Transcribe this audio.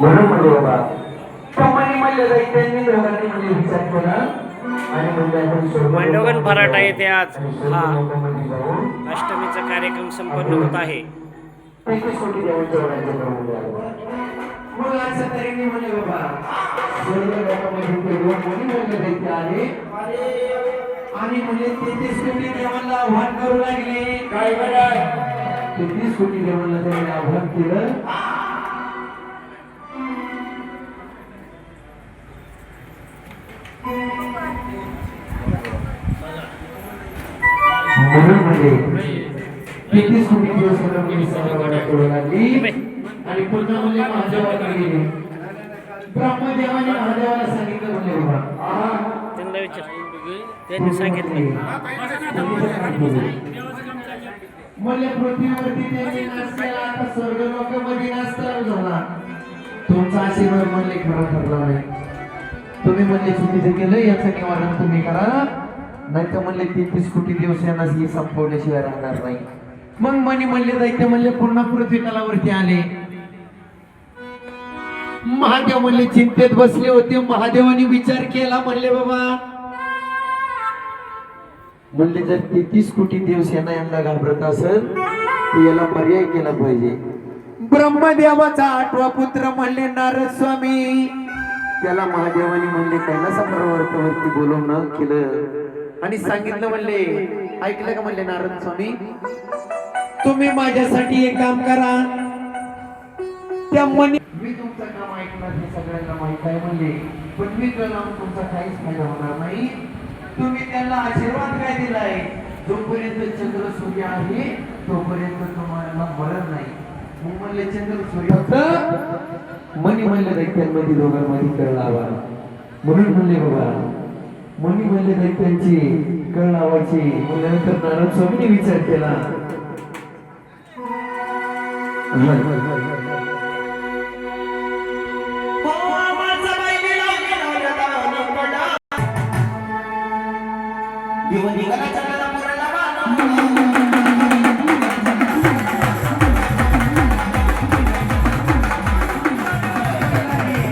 म्हणून म्हणले बाबा कमानी म्हणले जाईल त्यांनी दोघांनी म्हणजे विचार केला आणि म्हणजे आपण स्वर्ग मांडवगण फराटा येथे आज हा. अष्टमीचा कार्यक्रम संपन्न होत आहे. एकवीस कोटी देवांच्या वरांच्या प्रभूने आलो. मग असं तरी मी म्हणले बाबा स्वर्ग लोकांमध्ये ते दोन कोणी म्हणले दैत्य आले? आणि म्हणजे तेहतीस कोटी देवांना आव्हान करू लागले. काय तेहतीस कोटी देवांना त्यांनी आव्हान केलं. म्हणून म्हणजे दिवस मी करू लागली आणि पुन्हा म्हणजे महादेवाकडे. गेली ब्रह्मदेवाने महादेवाला सांगितलं म्हणजे बाबा त्यांना सांगितलं. मला पृथ्वीवरती त्यांनी नाच केला आता स्वर्ग लोकांमध्ये चालू झाला. तुमचा आशीर्वाद म्हणले खरा ठरला नाही. तुम्ही म्हणले चुकीचं केलं याचं निवारण तुम्ही करा. नाही तर म्हणले ती कोटी दिवस यांना ही संपवल्याशिवाय राहणार नाही. मग मनी म्हणले दैत्य म्हणले पुन्हा पृथ्वी तलावरती आले. महादेव म्हणले चिंतेत बसले होते महादेवाने विचार केला. म्हणले बाबा. म्हणले जर तेहतीस कोटी दिवस यांना यांना घाबरत असेल तर याला पर्याय केला पाहिजे. ब्रह्मदेवाचा आठवा पुत्र म्हणले नारद स्वामी. त्याला महादेवाने म्हणले कैलासा पर्वतावरती बोलवणं केलं. आणि सांगितलं म्हणले ऐकलं का म्हणले नारद स्वामी? तुम्ही माझ्यासाठी एक काम करा. त्या मनी मी तुमचं काम ऐकणार हे सगळ्यांना माहीत आहे म्हणले पण मी तुला तुमचा काहीच फायदा होणार नाही. तुम्ही त्यांना आशीर्वाद काय दिलाय? जोपर्यंत चंद्र सूर्य आहे तोपर्यंत तुम्हाला मरण नाही. मग म्हणले चंद्र सूर्य फक्त मनी म्हणले दैत्यांमध्ये दोघांमध्ये कळ लावा म्हणून म्हणले बाबा मनी म्हणले दैत्यांची कळ लावायची. मग नंतर नारद स्वामीने विचार केला. दिवनी चला पुराला